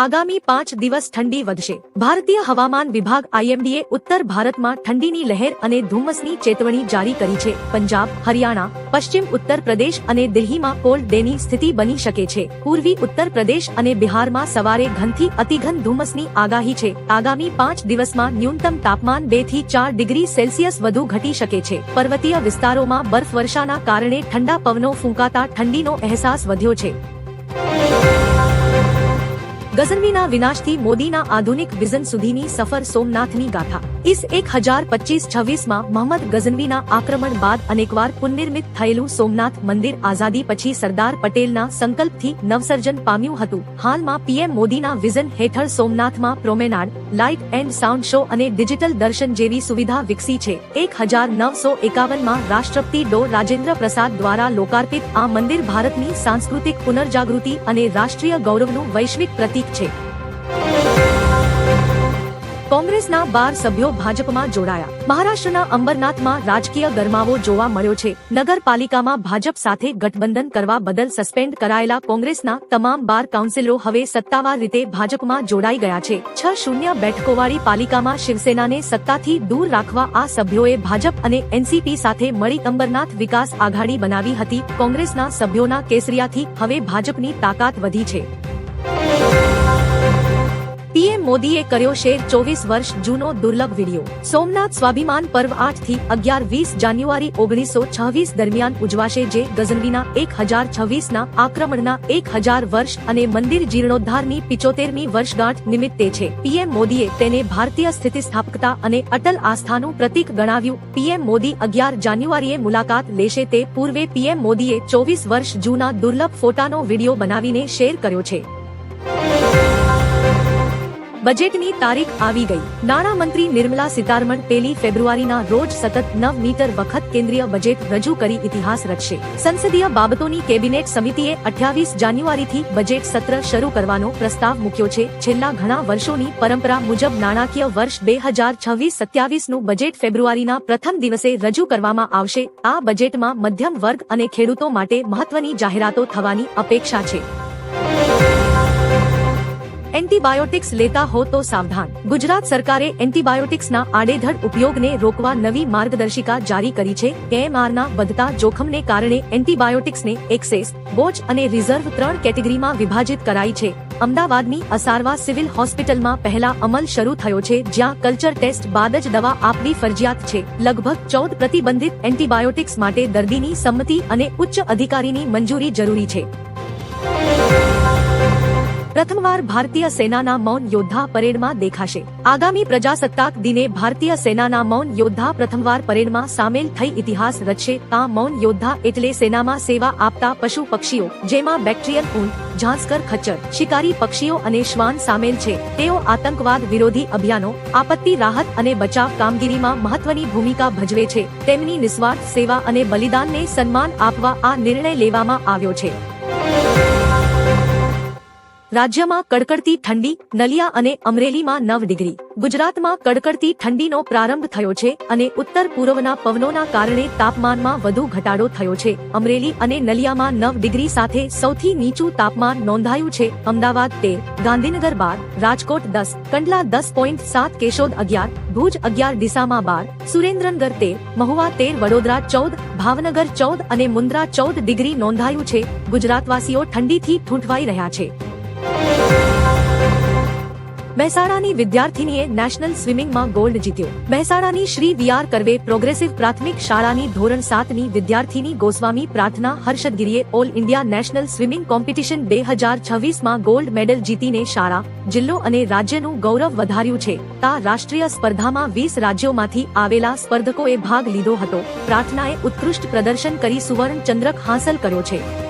આગામી પાંચ દિવસ ઠંડી વધશે. ભારતીય હવામાન વિભાગ આઈએમડીએ ઉત્તર ભારતમાં ઠંડીની લહેર અને ધુમ્મસની ચેતવણી જારી કરી છે. પંજાબ, હરિયાણા, પશ્ચિમ ઉત્તર પ્રદેશ અને દિલ્હીમાં કોલ્ડ ડેની સ્થિતિ બની શકે છે. પૂર્વી ઉત્તર પ્રદેશ અને બિહારમાં સવારે ઘનથી અતિઘન ધુમ્મસની આગાહી છે. આગામી પાંચ દિવસમાં ન્યૂનતમ તાપમાન બેથી ચાર ડિગ્રી સેલ્સિયસ વધુ ઘટી શકે છે. પર્વતીય વિસ્તારોમાં બરફવર્ષાના કારણે ઠંડા પવનો ફૂંકાતા ઠંડીનો અહેસાસ વધ્યો છે. ગઝનવીના વિનાશથી મોદીના આધુનિક વિઝન સુધીની સફર સોમનાથની ગાથા. ઇસ એક હજાર પચીસ છવ્વીસમાં મોહમ્મદ ગઝનવીના આક્રમણ બાદ અનેકવાર પુનર્નિર્મિત થયેલું સોમનાથ મંદિર આઝાદી પછી સરદાર પટેલના સંકલ્પથી નવસર્જન પામ્યું હતું. હાલમાં પીએમ મોદીના વિઝન હેઠળ સોમનાથમાં promenade, light and sound show અને ડિજિટલ દર્શન જેવી સુવિધા વિકસી છે. એક હજાર નવસો એકાવનમાં રાષ્ટ્રપતિ ડો રાજેન્દ્ર પ્રસાદ દ્વારા લોકાર્પિત આ મંદિર ભારતની સાંસ્કૃતિક પુનર્જાગૃતિ અને રાષ્ટ્રીય ગૌરવનું વૈશ્વિક પ્રતીક છે. કોંગ્રેસના બાર સભ્યો ભાજપમાં જોડાયા. મહારાષ્ટ્રના અંબરનાથમાં રાજકીય ગરમાવો જોવા મળ્યો છે. નગરપાલિકામાં ભાજપ સાથે ગઠબંધન કરવા બદલ સસ્પેન્ડ કરાયેલા કોંગ્રેસના તમામ બાર કાઉન્સિલરો હવે સત્તાવાર રીતે ભાજપમાં જોડાઈ ગયા છે. છ શૂન્ય બેઠકોવાળી પાલિકામાં શિવસેનાને સત્તાથી દૂર રાખવા આ સભ્યોએ ભાજપ અને એનસીપી સાથે મળી અંબરનાથ વિકાસ આઘાડી બનાવી હતી. કોંગ્રેસના સભ્યોના કેસરિયાથી હવે ભાજપની તાકાત વધી છે. પીએમ મોદીએ કર્યો શેર ચોવીસ વર્ષ જૂનો દુર્લભ વીડિયો. સોમનાથ સ્વાભિમાન પર્વ આઠથી અગિયાર વીસ જાન્યુઆરી ઓગણીસો છવ્વીસ દરમિયાન ઉજવાશે જે ગઝનવીના એક હજાર છવ્વીસના આક્રમણના એક હજાર વર્ષ અને મંદિર જીર્ણોદ્ધારની પિચોતેરમી વર્ષગાંઠ નિમિત્તે છે. પીએમ મોદીએ તેને ભારતીય સ્થિતિસ્થાપકતા અને અટલ આસ્થાનું પ્રતીક ગણાવ્યું. પીએમ મોદી અગિયાર જાન્યુઆરીએ મુલાકાત લેશે તે પૂર્વે પીએમ મોદીએ ચોવીસ વર્ષ જૂના દુર્લભ ફોટાનો વીડિયો બનાવીને શેર કર્યો છે. બજેટની તારીખ આવી ગઈ. નાણામંત્રી નિર્મલા સીતારમણ પેલી ફેબ્રુઆરીના રોજ સતત નવ મીટર વખત કેન્દ્રીય બજેટ રજૂ કરી ઇતિહાસ રચશે. સંસદીય બાબતોની કેબિનેટ સમિતિએ અઠ્યાવીસ જાન્યુઆરીથી બજેટ સત્ર શરૂ કરવાનો પ્રસ્તાવ મૂક્યો છે. છેલ્લા ઘણા વર્ષોની પરંપરા મુજબ નાણાકીય વર્ષ બે હજાર છવ્વીસ સત્યાવીસનું બજેટ ફેબ્રુઆરીના પ્રથમ દિવસે રજૂ કરવામાં આવશે. આ બજેટમાં મધ્યમ વર્ગ અને ખેડૂતો માટે મહત્વની જાહેરાતો થવાની અપેક્ષા છે. એન્ટીબાયોટિક્સ લેતા હો તો સાવધાન. ગુજરાત સરકારે એન્ટીબાયોટિક્સના આડેધડ ઉપયોગને રોકવા નવી માર્ગદર્શિકા જારી કરી છે. એએમઆરના વધતા જોખમને કારણે એન્ટીબાયોટિક્સને એક્સેસ બોચ અને રિઝર્વ ત્રણ કેટેગરીમાં વિભાજિત કરાઈ છે. અમદાવાદની અસારવા સિવિલ હોસ્પિટલમાં પહેલા અમલ શરૂ થયો છે, જ્યાં કલ્ચર ટેસ્ટ બાદ જ દવા આપવી ફરજિયાત છે. લગભગ ચૌદ પ્રતિબંધિત એન્ટીબાયોટિક્સ માટે દર્દીની સંમતિ અને ઉચ્ચ અધિકારીની મંજૂરી જરૂરી છે. પ્રથમવાર ભારતીય સેનાના મૌન યોદ્ધા પરેડમાં દેખાશે. આગામી પ્રજાસત્તાક દિને ભારતીય સેનાના મૌન યોદ્ધા પ્રથમવાર પરેડમાં સામેલ થઈ ઇતિહાસ રચશે. આ મૌન યોદ્ધા એટલે સેનામાં સેવા આપતા પશુ પક્ષીઓ, જેમાં બેક્ટેરિયલ ઊંટ, ઝાંસ્કર ખચ્ચર, શિકારી પક્ષીઓ અને શ્વાન સામેલ છે. તેઓ આતંકવાદ વિરોધી અભિયાનો, આપત્તિ રાહત અને બચાવ કામગીરીમાં મહત્વની ભૂમિકા ભજવે છે. તેમની નિસ્વાર્થ સેવા અને બલિદાનને સન્માન આપવા આ નિર્ણય લેવામાં આવ્યો છે. રાજ્યમાં કડકડતી ઠંડી, નલિયા અને અમરેલીમાં નવ ડિગ્રી. ગુજરાતમાં કડકડતી ઠંડીનો પ્રારંભ થયો છે અને ઉત્તર પૂર્વના પવનોના કારણે તાપમાનમાં વધુ ઘટાડો થયો છે. અમરેલી અને નલિયામાં નવ ડિગ્રી સાથે સૌથી નીચું તાપમાન નોંધાયું છે. અમદાવાદ તેર, ગાંધીનગર બાર, રાજકોટ દસ, કંડલા દસ પોઈન્ટ સાત, કેશોદ અગિયાર, ભુજ અગિયાર, ડીસામાં બાર, સુરેન્દ્રનગર તેર, મહુવા તેર, વડોદરા ચૌદ, ભાવનગર ચૌદ અને મુન્દ્રા ચૌદ ડિગ્રી નોંધાયું છે. ગુજરાતવાસીઓ ઠંડીથી ઠૂંઠવાઈ રહ્યા છે. મહેસાણાની વિદ્યાર્થીનીએ નેશનલ સ્વિમિંગમાં ગોલ્ડ જીત્યો. મહેસાણાની શ્રી વીઆર કરવે પ્રોગ્રેસિવ પ્રાથમિક શાળાની ધોરણ સાતની વિદ્યાર્થીની Goswami Prarthana હર્ષદગીરીએ all India national swimming competition બે હજાર છવ્વીસમાં ગોલ્ડ મેડલ જીતીને શાળા, જિલ્લો અને રાજ્યનું ગૌરવ વધાર્યું છે. તા રાષ્ટ્રીય સ્પર્ધામાં વીસ રાજ્યોમાંથી આવેલા સ્પર્ધકોએ ભાગ લીધો હતો. પ્રાર્થનાએ ઉત્કૃષ્ટ પ્રદર્શન કરી સુવર્ણ ચંદ્રક હાંસલ કર્યો છે.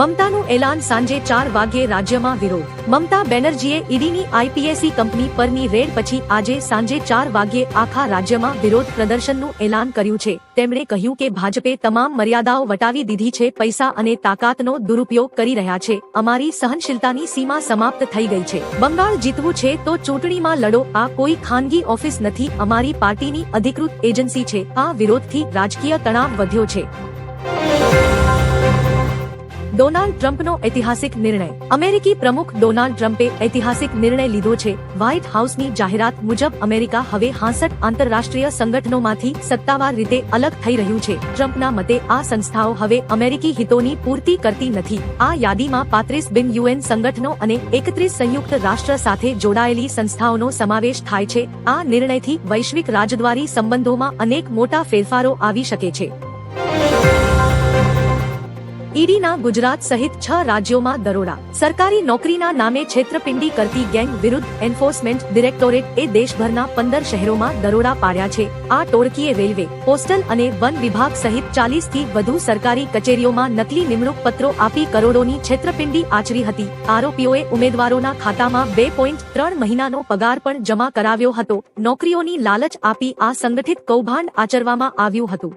મમતાનું એલાન સાંજે ચાર વાગ્યે રાજ્યમાં વિરોધ. મમતા બેનર્જીએ ઈડીની આઈપીએસી કંપની પરની રેડ પછી આજે સાંજે ચાર વાગ્યે આખા રાજ્યમાં વિરોધ પ્રદર્શનનું એલાન કર્યું છે. તેમણે કહ્યું કે ભાજપે તમામ મર્યાદાઓ વટાવી દીધી છે, પૈસા અને તાકાતનો દુરુપયોગ કરી રહ્યા છે. અમારી સહનશીલતાની સીમા સમાપ્ત થઈ ગઈ છે. બંગાળ જીતવું છે તો ચૂંટણીમાં લડો. આ કોઈ ખાનગી ઓફિસ નથી. અમારી પાર્ટીની અધિકૃત એજન્સી છે. આ વિરોધથી રાજકીય તણાવ વધ્યો છે. ડોનાલ્ડ ટ્રમ્પનો ઐતિહાસિક નિર્ણય. અમેરિકી પ્રમુખ ડોનાલ્ડ ટ્રમ્પે ઐતિહાસિક નિર્ણય લીધો છે. વ્હાઇટ હાઉસની જાહેરાત મુજબ અમેરિકા હવે હાંસઠ આંતરરાષ્ટ્રીય સંગઠનોમાંથી સત્તાવાર રીતે અલગ થઈ રહ્યું છે. ટ્રમ્પના મતે આ સંસ્થાઓ હવે અમેરિકી હિતોની પૂર્તિ કરતી નથી. આ યાદીમાં પાંત્રીસ બિન યુએન સંગઠનો અને એકત્રીસ સંયુક્ત રાષ્ટ્ર સાથે જોડાયેલી સંસ્થાઓનો સમાવેશ થાય છે. આ નિર્ણયથી વૈશ્વિક રાજદ્વારી સંબંધોમાં અનેક મોટા ફેરફારો આવી શકે છે. ઈડીના ગુજરાત સહિત છ રાજ્યોમાં દરોડા. સરકારી નોકરીના નામે છેતરપિંડી કરતી ગેંગ વિરુદ્ધ એન્ફોર્સમેન્ટ ડિરેક્ટોરેટ એ દેશભરના પંદર શહેરોમાં દરોડા પાડ્યા છે. આ ટોળકીએ રેલવે, પોસ્ટલ અને વન વિભાગ સહિત ચાલીસથી વધુ સરકારી કચેરીઓમાં નકલી નિમણૂક પત્રો આપી કરોડોની છેતરપિંડી આચરી હતી. આરોપીઓએ ઉમેદવારોના ખાતામાં બે પોઈન્ટ ત્રણ મહિનાનો પગાર પણ જમા કરાવ્યો હતો. નોકરીઓની લાલચ આપી આ સંગઠિત કૌભાંડ આચરવામાં આવ્યું હતું.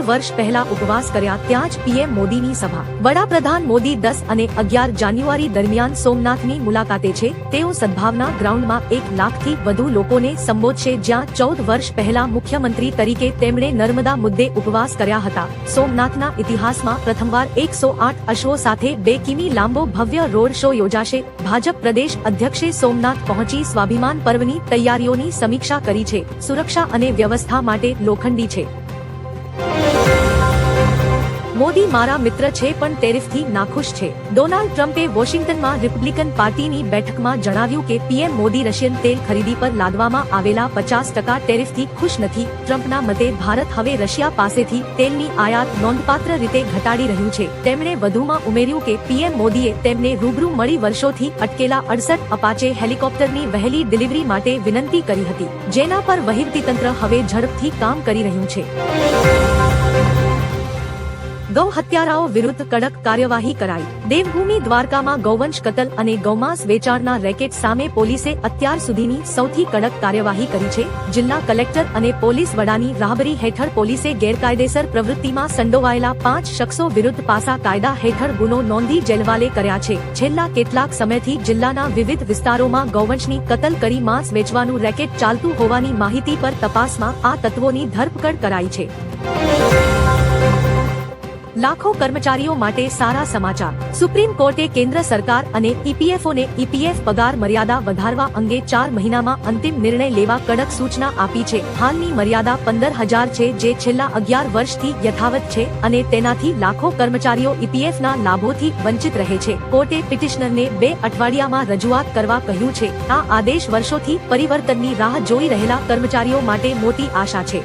ચૌદ વર્ષ પહેલા ઉપવાસ કર્યા ત્યાં જ પીએમ મોદીની સભા. વડાપ્રધાન મોદી દસ અને અગિયાર જાન્યુઆરી દરમિયાન સોમનાથની મુલાકાતે છે. તેઓ સદભાવના ગ્રાઉન્ડમાં એક લાખથી વધુ લોકોને સંબોધશે જ્યાં ચૌદ વર્ષ પહેલા મુખ્યમંત્રી તરીકે તેમણે નર્મદા મુદ્દે ઉપવાસ કર્યા હતા. સોમનાથના ઇતિહાસમાં પ્રથમવાર એકસો આઠ અશ્વો સાથે બે કિમી લાંબો ભવ્ય રોડ શો યોજાશે. ભાજપ પ્રદેશ અધ્યક્ષે સોમનાથ પહોંચી સ્વાભિમાન પર્વની તૈયારીઓની સમીક્ષા કરી છે. સુરક્ષા અને વ્યવસ્થા માટે લોખંડી છે. મોદી મારા મિત્ર છે પણ ટેરિફથી નાખુશ છે. ડોનાલ્ડ ટ્રમ્પે વોશિંગ્ટનમાં રિપબ્લિકન પાર્ટીની બેઠકમાં જણાવ્યું કે પીએમ મોદી રશિયન તેલ ખરીદી પર લાદવામાં આવેલા પચાસ ટકા ટેરિફથી ખુશ નથી. ટ્રમ્પના મતે ભારત હવે રશિયા પાસેથી તેલની આયાત નોંધપાત્ર રીતે ઘટાડી રહ્યું છે. તેમણે વધુમાં ઉમેર્યું કે પીએમ મોદીએ તેમને રૂબરૂ મળી વર્ષોથી અટકેલા અડસઠ અપાચે હેલિકોપ્ટરની વહેલી ડિલિવરી માટે વિનંતી કરી હતી, જેના પર વહીવટીતંત્ર હવે ઝડપથી કામ કરી રહ્યું છે. ગૌ હત્યારાઓ વિરુદ્ધ કડક કાર્યવાહી કરાઈ. દેવભૂમિ દ્વારકામાં ગૌવંશ કતલ અને ગૌમાંસ વેચાણના રેકેટ સામે પોલીસે અત્યાર સુધીની સૌથી કડક કાર્યવાહી કરી છે. જિલ્લા કલેક્ટર અને પોલીસ વડાની રાહબરી હેઠળ પોલીસે ગેરકાયદેસર પ્રવૃત્તિમાં સંડોવાયેલા પાંચ શખ્સો વિરુદ્ધ પાસા કાયદા હેઠળ ગુનો નોંધી જેલવાલે કર્યા છે. છેલ્લા કેટલાક સમયથી જિલ્લાના વિવિધ વિસ્તારોમાં ગૌવંશની કતલ કરી માંસ વેચવાનું રેકેટ ચાલતું હોવાની માહિતી પર તપાસમાં આ તત્વોની ધરપકડ કરાઈ છે. લાખો કર્મચારીઓ માટે સારા સમાચાર. સુપ્રીમ કોર્ટે કેન્દ્ર સરકાર અને ઈપીએફઓને ઈપીએફ પગાર મર્યાદા વધારવા અંગે ચાર મહિનામાં અંતિમ નિર્ણય લેવા કડક સૂચના આપી છે. હાલની મર્યાદા પંદર હજાર છે જે છેલ્લા અગિયાર વર્ષથી યથાવત છે અને તેનાથી લાખો કર્મચારીઓ ઈપીએફના લાભોથી વંચિત રહે છે. કોર્ટે પિટિશનરને બે અઠવાડિયામાં રજૂઆત કરવા કહ્યું છે. આ આદેશ વર્ષોથી પરિવર્તનની રાહ જોઈ રહેલા કર્મચારીઓ માટે મોટી આશા છે.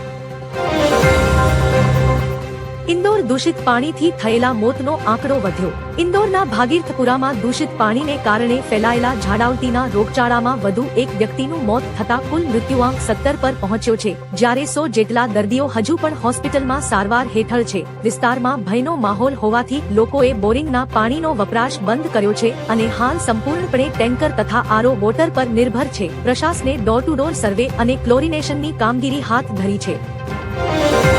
ઇન્દોર દૂષિત પાણીથી થયેલા મોતનો આંકડો વધ્યો. ઇન્દોરના ભાગીરથપુરામાં દૂષિત પાણીને કારણે ફેલાયેલા ઝાડાવતીના રોગચાળામાં વધુ એક વ્યક્તિનું મોત થતા કુલ મૃત્યુઆંક સત્તર પર પહોંચ્યો છે. જ્યારે સો જેટલા દર્દીઓ હજુ પણ હોસ્પિટલમાં સારવાર હેઠળ છે. વિસ્તારમાં ભયનો માહોલ હોવાથી લોકોએ બોરિંગના પાણીનો વપરાશ બંધ કર્યો છે અને હાલ સંપૂર્ણપણે ટેન્કર તથા આરો વોટર પર નિર્ભર છે. પ્રશાસને ડોર ટુ ડોર સર્વે અને ક્લોરિનેશનની કામગીરી હાથ ધરી છે.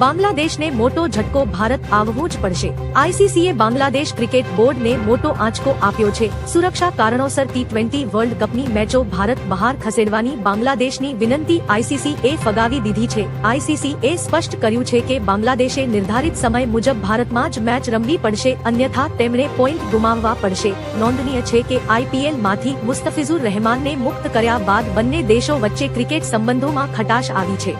બાંગ્લાદેશને મોટો ઝટકો ભારત આવવું જ પડશે. આઈસીસીએ બાંગ્લાદેશ ક્રિકેટ બોર્ડને મોટો આંચકો આપ્યો છે. સુરક્ષા કારણોસર ટી ટ્વેન્ટી વર્લ્ડ કપની મેચો ભારત બહાર ખસેડવાની બાંગ્લાદેશની વિનંતી આઈસીસી એ ફગાવી દીધી છે. આઈસીસી એ સ્પષ્ટ કર્યું છે કે બાંગ્લાદેશે નિર્ધારિત સમય મુજબ ભારતમાં જ મેચ રમવી પડશે, અન્યથા તેમણે પોઈન્ટ ગુમાવવા પડશે. નોંધનીય છે કે આઈપીએલમાંથી મુસ્તફિઝુર રહેમાનને મુક્ત કર્યા બાદ બંને દેશો વચ્ચે ક્રિકેટ સંબંધોમાં ખટાશ આવી છે.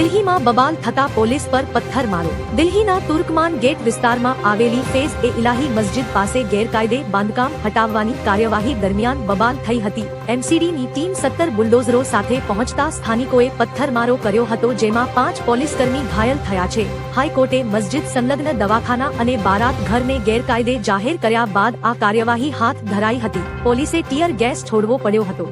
દિલ્હીમાં બબાલ થતા પોલીસ પર પથ્થરમારો દિલ્હીના તુર્કમાન ગેટ વિસ્તારમાં આવેલી ફેઝ એ ઇલાહી મસ્જિદ પાસે ગેરકાયદે બાંધકામ હટાવવાની કાર્યવાહી દરમિયાન બબાલ થઈ હતી. એમસીડીની ટીમ સત્તર બુલડોઝરો સાથે પહોંચતા સ્થાનિકોએ પથ્થરમારો કર્યો હતો જેમાં પાંચ પોલીસકર્મી ઘાયલ થયા છે. હાઈકોર્ટે મસ્જિદ સંલગ્ન દવાખાના અને બારાત ઘરને ગેરકાયદે જાહેર કર્યા બાદ આ કાર્યવાહી હાથ ધરાઈ હતી. પોલીસે ટીયર ગેસ છોડવો પડ્યો હતો.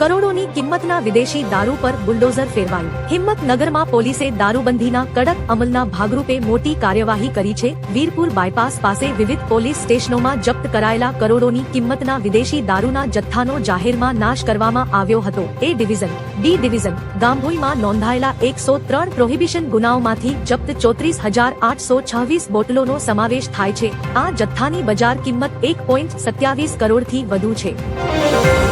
કરોડોની કિંમતના વિદેશી દારૂ પર બુલડોઝર ફેરવાયું. હિંમતનગરમાં પોલીસે દારૂબંધીના કડક અમલના ભાગરૂપે મોટી કાર્યવાહી કરી છે. વીરપુર બાયપાસ પાસે વિવિધ પોલીસ સ્ટેશનોમાં જપ્ત કરાયેલા કરોડોની કિંમતના વિદેશી દારૂના જથ્થાનો જાહેરમાં નાશ કરવામાં આવ્યો હતો. એ ડિવિઝન ડી ડિવિઝન ગામભોઈમાં નોંધાયેલા એકસો ત્રણ પ્રોહિબિશન ગુનાઓમાંથી જપ્ત ચોત્રીસ હજાર આઠસો છવ્વીસ બોટલોનો સમાવેશ થાય છે. આ જથ્થાની બજાર કિંમત એક પોઈન્ટ સત્યાવીસ કરોડથી વધુ છે.